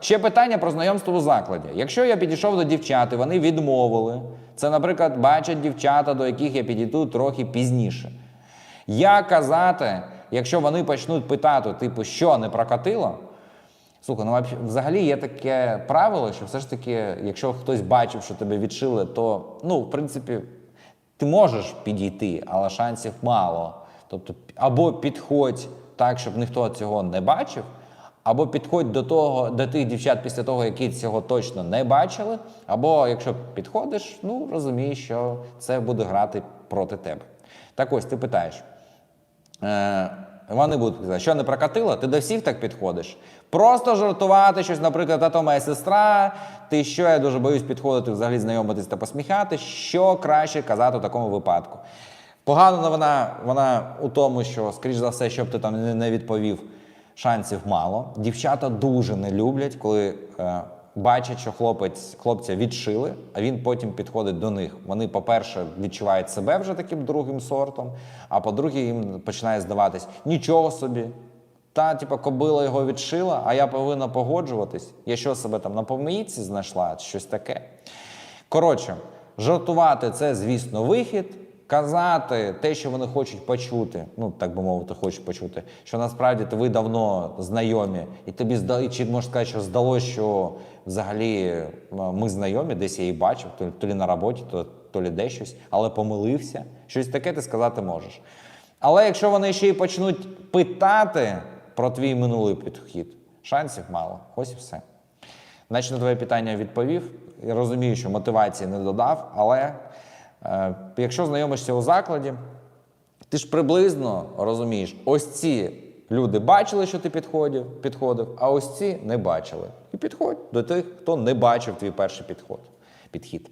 Ще питання про знайомство у закладі. Якщо я підійшов до дівчат і вони відмовили, це, наприклад, бачать дівчата, до яких я підійду трохи пізніше. Як казати, якщо вони почнуть питати, типу, що не прокатило? Слухай, ну взагалі є таке правило, що все ж таки, якщо хтось бачив, що тебе відшили, то ну, в принципі, ти можеш підійти, але шансів мало. Тобто, або підходь так, щоб ніхто цього не бачив, або підходь до того, до тих дівчат після того, які цього точно не бачили. Або якщо підходиш, ну розумієш, що це буде грати проти тебе. Так ось ти питаєш. Е, вони будуть казати, що не прокатило, ти до всіх так підходиш. Просто жартувати щось, наприклад, тато моя сестра, ти що, я дуже боюсь підходити, взагалі знайомитись та посміхати. Що краще казати у такому випадку? Погана новина вона у тому, що, скоріш за все, щоб ти там не відповів, шансів мало. Дівчата дуже не люблять, коли е, бачать, що хлопець, хлопця відшили, а він потім підходить до них. Вони, по-перше, відчувають себе вже таким другим сортом, а по-друге, їм починає здаватись нічого собі. Та, типа, кобила його відшила, а я повинна погоджуватись. Я що себе там на помийці знайшла, щось таке. Коротше, жартувати це, звісно, вихід. Казати те, що вони хочуть почути, ну так би мовити, хочуть почути, що насправді ви давно знайомі, і тобі зда... і чи можеш сказати, що здалося, що взагалі ми знайомі, десь я її бачив, то, то лі на роботі, то, то лі де щось, але помилився. Щось таке ти сказати можеш. Але якщо вони ще й почнуть питати про твій минулий підхід, шансів мало. Ось і все. Значить, на твоє питання відповів. Я розумію, що мотивації не додав, але якщо знайомишся у закладі, ти ж приблизно розумієш, ось ці люди бачили, що ти підходив, підходив, а ось ці не бачили. І підходь до тих, хто не бачив твій перший підход, підхід.